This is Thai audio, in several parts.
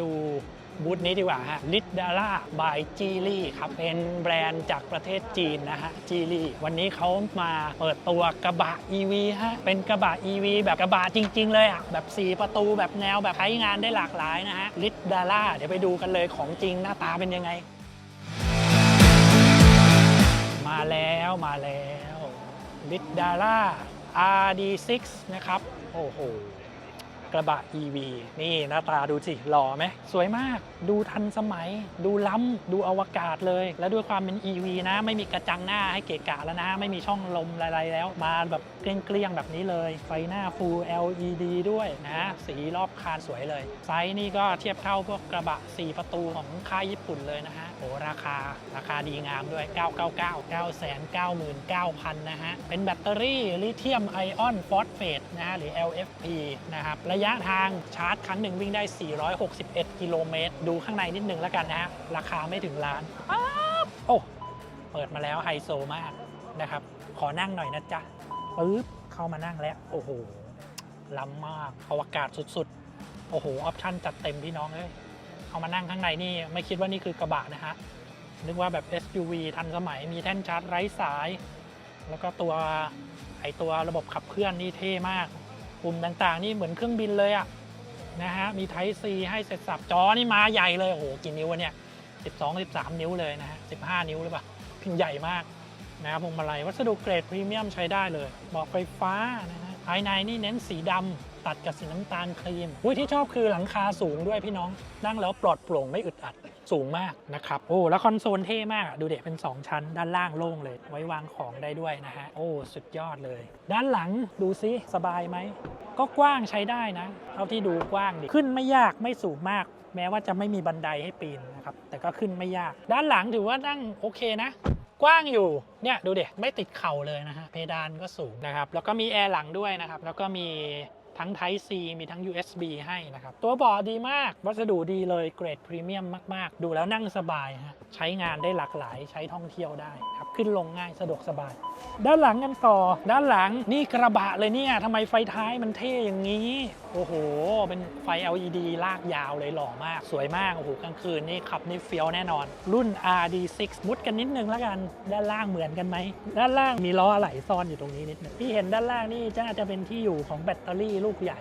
ดูบูธนี้ดีกว่าฮะลิดดาร่าบายจีลี่ครับ เป็นแบรนด์จากประเทศจีนนะฮะจีลี่วันนี้เขามาเปิดตัวกระบะ EV ฮะ เป็นกระบะ EV แบบกระบะจริง ๆ เลยอะ แบบ 4 ประตูแบบแนวแบบใช้งานได้หลากหลายนะฮะลิดดาร่าเดี๋ยวไปดูกันเลยของจริงหน้าตาเป็นยังไง มาแล้วมาแล้วลิดดาร่า RD6 นะครับ โอ้โห กระบะ EV นี่หน้าตาดูสิหล่อไหมสวยมาก ดูทันสมัย ดูล้ำดูอวกาศเลย และด้วยความเป็น EV นะไม่มีกระจังหน้าให้เกะกะแล้วนะ ไม่มีช่องลมอะไรแล้ว มาแบบเกลี้ยงๆแบบนี้เลย ไฟหน้า Full LED ด้วยนะ สีรอบคานสวยเลย ไซส์นี่ก็เทียบเท่าพวกกระบะ 4 ประตูของค่ายญี่ปุ่นเลยนะฮะโอ้ราคาราคาดีงามด้วย 999 999,000นะฮะเป็นแบตเตอรี่ลิเธียมไอออนฟอสเฟตนะฮะหรือ LFP นะครับระยะยะทางชาร์จครั้งหนึ่งวิ่งได้ 461 กิโลเมตร ดูข้างในนิดนึงแล้วกันนะฮะ ราคาไม่ถึงล้านโอ้ เปิดมาแล้วไฮโซมากนะครับ ขอนั่งหน่อยนะจ๊ะปึ๊บ เข้ามานั่งแล้ว โอ้โห ล้ำมากอวกาศสุดๆ โอ้โห ออปชั่นจัดเต็มพี่น้องเอ้ยเอามานั่งข้างในนี่ ไม่คิดว่านี่คือกระบะนะฮะ นึกว่าแบบ SUV ทันสมัย มีแท่นชาร์จไร้สาย แล้วก็ตัวไอตัวระบบขับเคลื่อนนี่เท่มาก ปุ่มต่างๆ นี่เหมือนเครื่องบินเลยอะนะฮะ มีไท p e C ให้เสร็จสับจอนี่มาใหญ่เลย โอ้โห กี่นิ้ววะเนี่ย 12 13 นิ้วเลยนะฮะ 15 นิ้วหรือเปล่าพิมพ์ใหญ่มากนะครับพวงมาลัยวัสดุเกรดพรีเมียมใช้ได้เลยบอกไฟฟ้านะฮะภายในนี่เน้นสีดำตัดกับสีน้ำตาลครีมอุ้ยที่ชอบคือหลังคาสูงด้วยพี่น้อง นั่งแล้วปลอดโปร่งไม่อึดอัด สูงมากนะครับ โอ้ แล้วคอนโซลเท่มาก ดูเด็กเป็น 2 ชั้น ด้านล่างโล่งเลย ไว้วางของได้ด้วยนะฮะ โอ้ สุดยอดเลย ด้านหลังดูซิ สบายไหม ก็กว้างใช้ได้นะ เท่าที่ดูกว้างดิ ขึ้นไม่ยากไม่สูงมาก แม้ว่าจะไม่มีบันไดให้ปีนนะครับ แต่ก็ขึ้นไม่ยาก ด้านหลังถือว่านั่งโอเคนะกว้างอยู่ เนี่ยดูเด็กไม่ติดเข่าเลยนะฮะ เพดานก็สูงนะครับ แล้วก็มีแอร์หลังด้วยนะครับ แล้วก็มี ทั้ง Type C มีทั้ง USB ให้นะครับ ตัวเบาะดีมาก วัสดุดีเลยเกรดพรีเมียมมาก ๆ ดูแล้วนั่งสบายฮะใช้งานได้หลากหลายใช้ท่องเที่ยวได้ครับ ขึ้นลงง่ายสะดวกสบาย ด้านหลังกันต่อ ด้านหลังนี่กระบะเลยเนี่ยทำไมไฟท้ายมันเท่อย่างนี้ โอ้โห เป็นไฟ LED ลากยาวเลยหล่อมาก สวยมาก โอ้โหกลางคืนนี่ขับนี่เฟี้ยวแน่นอน รุ่น RD6 มุดกันนิดนึงแล้วกัน ด้านล่างเหมือนกันไหม ด้านล่างมีล้ออะไหล่ซ่อนอยู่ตรงนี้นิดนึงที่เห็นด้านล่างนี่จะอาจจะเป็นที่อยู่ของแบตเตอรี่ลูกใหญ่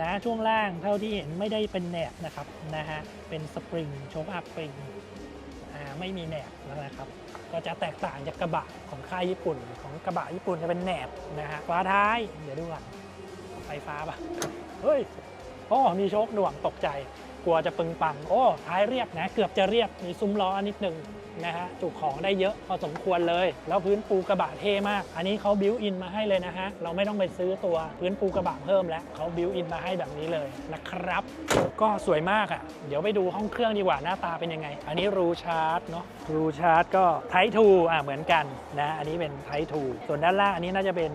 นะช่วงล่างเท่าที่เห็นไม่ได้เป็นแหนบนะครับนะฮะเป็นสปริงโชคอัพสปริง ไม่มีแหนบนะครับ ก็จะแตกต่างจากกระบะของค่ายญี่ปุ่น ของกระบะญี่ปุ่นจะเป็นแหนบนะฮะฟ้าท้าย เดี๋ยวดูก่อนไฟฟ้าปะเฮ้ยอ๋อมีโชคหน่วงตกใจ กลัวจะปึงปัง โอ้ ท้ายเรียบนะ เกือบจะเรียบ มีซุ้มล้อนิดนึงนะฮะ จุของได้เยอะพอสมควรเลย แล้วพื้นปูกระบะเท่มาก อันนี้เขาบิวอินมาให้เลยนะฮะ เราไม่ต้องไปซื้อตัวพื้นปูกระบะเพิ่มแล้วเขาบิวอินมาให้แบบนี้เลยนะครับ ก็สวยมากอะ่ะ เดี๋ยวไปดูห้องเครื่องดีกว่าหน้าตาเป็นยังไง อันนี้รูชาร์จเนาะ รูชาร์จก็ไททูอะเหมือนกันนะ อันนี้เป็นไททูส่วนด้านล่างอันนี้น่าจะเป็น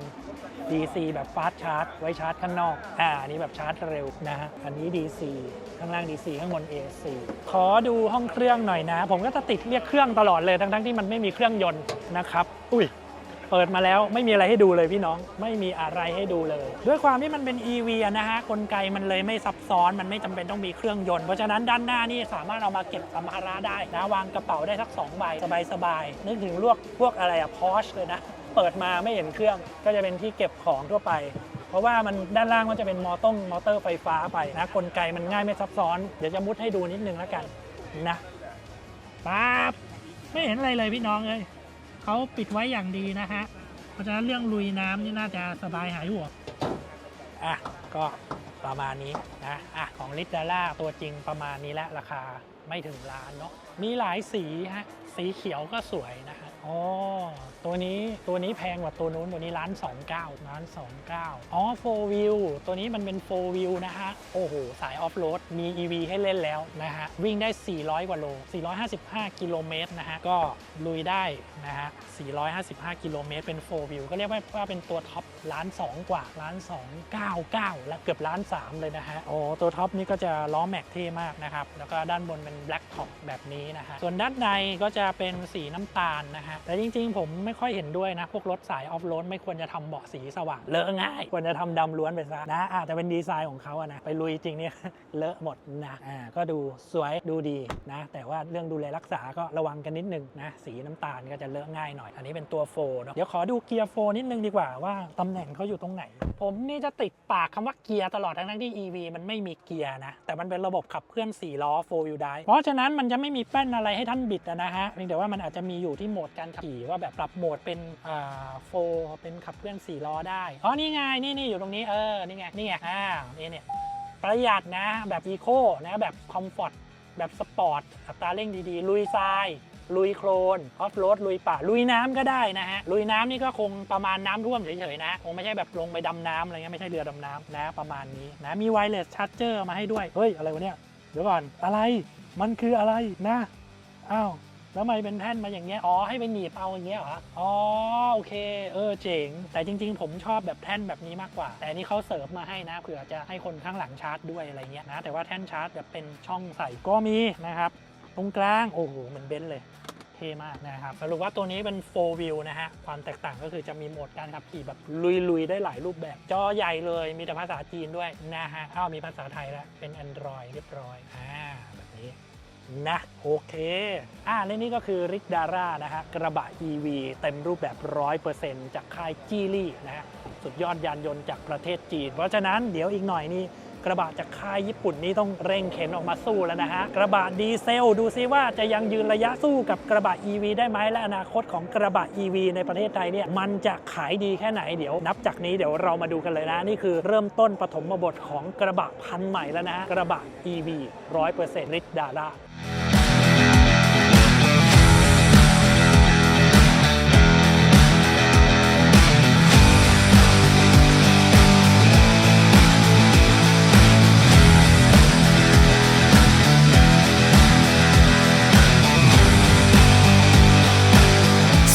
DC แบบฟาสต์ชาร์จไว้ชาร์จข้างนอก อ่าอันนี้แบบชาร์จเร็วนะฮะ อันนี้ DC ข้างล่าง DC ข้างบน AC ขอดูห้องเครื่องหน่อยนะ ผมก็จะติดเรียกเครื่องตลอดเลย ทั้งๆที่มันไม่มีเครื่องยนต์นะครับ อุ้ยเปิดมาแล้วไม่มีอะไรให้ดูเลยพี่น้องไม่มีอะไรให้ดูเลย ด้วยความที่มันเป็น EV อะนะฮะกลไกมันเลยไม่ซับซ้อนมันไม่จำเป็นต้องมีเครื่องยนต์ เพราะฉะนั้นด้านหน้านี่สามารถเอามาเก็บสัมภาระได้นะวางกระเป๋าได้สัก2ใบสบายๆนึกถึงลวกพวกอะไรอะพอชเลยนะ เปิดมาไม่เห็นเครื่อง ก็จะเป็นที่เก็บของทั่วไป เพราะว่ามันด้านล่างมันจะเป็นมอต้งมอเตอร์ไฟฟ้าไปนะกลไกมันง่ายไม่ซับซ้อน เดี๋ยวจะมุดให้ดูนิดนึงแล้วกันนะปั๊บไม่เห็นอะไรเลยพี่น้องเลยเขาปิดไว้อย่างดีนะฮะ เพราะฉะนั้นเรื่องลุยน้ำนี่น่าจะสบายหายห่วงอะก็ประมาณนี้นะอะของลิตดาร่าตัวจริงประมาณนี้และราคาไม่ถึงล้านเนาะมีหลายสีฮะสีเขียวก็สวยนะฮะ อ๋อ ตัวนี้ตัวนี้แพงกว่าตัวนู้นตัวนี้ล้านสองเก้าล้านสองเก้าอ๋อโฟวิวตัวนี้มันเป็นโฟวิวนะฮะ โอ้โห สายออฟโรดมี EV ให้เล่นแล้วนะฮะ วิ่งได้ 400 กว่าโล 455 กิโลเมตรนะฮะ ก็ลุยได้นะฮะ 455 กิโลเมตรเป็นโฟวิวก็เรียกว่าว่าเป็นตัวท็อปล้านสองกว่าล้านสองเก้าเก้าและเกือบล้านสามเลยนะฮะ โอ้ตัวท็อปนี่ก็จะล้อแม็กเท่มากนะครับ แล้วก็ด้านบนเป็นแบล็กท็อปแบบนี้นะฮะ ส่วนด้านในก็จะเป็นสีน้ำตาลนะฮะแต่จริง ๆ ผมไม่ค่อยเห็นด้วยนะ พวกรถสายออฟโรดไม่ควรจะทำเบาะสีสว่างเลอะง่ายควรจะทำดำล้วนไปซะนะอาจจะเป็นดีไซน์ของเขาอะนะไปลุยจริงเนี่ยเลอะหมดนะอ่าก็ดูสวยดูดีนะ แต่ว่าเรื่องดูแลรักษาก็ระวังกันนิดนึงนะสีน้ำตาลก็จะเลอะง่ายหน่อย อันนี้เป็นตัวโฟเนาะเดี๋ยวขอดูเกียร์โฟนิดนึงดีกว่าว่าตำแหน่งเขาอยู่ตรงไหน ผมนี่จะติดปากคำว่าเกียร์ตลอดทั้งที่ EV มันไม่มีเกียร์นะ แต่มันเป็นระบบขับเคลื่อน4ล้อ4 wheel drive เพราะฉะนั้นมันจะไม่มีแป้นอะไรให้ท่านบิดนะฮะเพียงแต่ว่ามันอาจจะมีอยู่ที่โหมดการขับขี่ว่าแบบปรับโหมดเป็นอ่าโฟเป็นขับเคลื่อน4ล้อได้ อ๋อ นี่ไง นี่นี่อยู่ตรงนี้ เออ นี่ไง นี่ไง อ่า นี่เนี่ย ประหยัดนะ แบบอีโคนะ แบบคอมฟอร์ต แบบสปอร์ต อัตราเร่งดีๆ ลุยทราย ลุยโคลน ออฟโรด ลุยป่า ลุยน้ำก็ได้นะฮะ ลุยน้ำนี่ก็คงประมาณน้ำท่วมเฉยๆนะ คงไม่ใช่แบบลงไปดำน้ำอะไรเงี้ย ไม่ใช่เรือดำน้ำนะ ประมาณนี้นะ มีไวเลสชาร์จเจอร์มาให้ด้วย เฮ้ย อะไรวะเนี่ย เดี๋ยวก่อน อะไร มันคืออะไรนะ อ้าว แล้วทำไมเป็นแท่นมาอย่างเงี้ย อ๋อ ให้ไปหนีบเอาอย่างเงี้ยเหรอ อ๋อ โอเค เออ เจ๋ง แต่จริง ๆ ผมชอบแบบแท่นแบบนี้มากกว่า แต่นนี้เขาเสริมมาให้นะ เผื่อจะให้คนข้างหลังชาร์จด้วยอะไรเงี้ยนะ แต่ว่าแท่นชาร์จแบบเป็นช่องใส่ก็มีนะครับ ตรงกลาง โอ้โห เหมันเบนซ์เลยเท่มากนะครับสรุปว่าตัวนี้เป็น 4 wheel นะฮะ ความแตกต่างก็คือจะมีโหมดการขับขี่แบบลุย ๆ ได้หลายรูปแบบ จอใหญ่เลย มีแต่ภาษาจีนด้วยนะฮะอ้าวมีภาษาไทยแล้ว เป็น Android เรียบร้อย อ่า แบบนี้ นะ โอเค อ่าและนี่ก็คือริกดาร่านะฮะ กระบะ EV เต็มรูปแบบ 100%จากค่ายจีลี่นะฮะ สุดยอดยานยนต์จากประเทศจีน เพราะฉะนั้นเดี๋ยวอีกหน่อยนี่ กระบะจากค่ายญี่ปุ่นนี้ต้องเร่งเข็นออกมาสู้แล้วนะฮะ กระบะดีเซลดูซิว่าจะยังยืนระยะสู้กับกระบะ EV ได้ไหมและอนาคตของกระบะ EV ในประเทศไทยเนี่ยมันจะขายดีแค่ไหนเดี๋ยว นับจากนี้เดี๋ยวเรามาดูกันเลยนะ นี่คือเริ่มต้นปฐมบทของกระบะพันใหม่แล้วนะฮะกระบะ EV 100%ริดดารา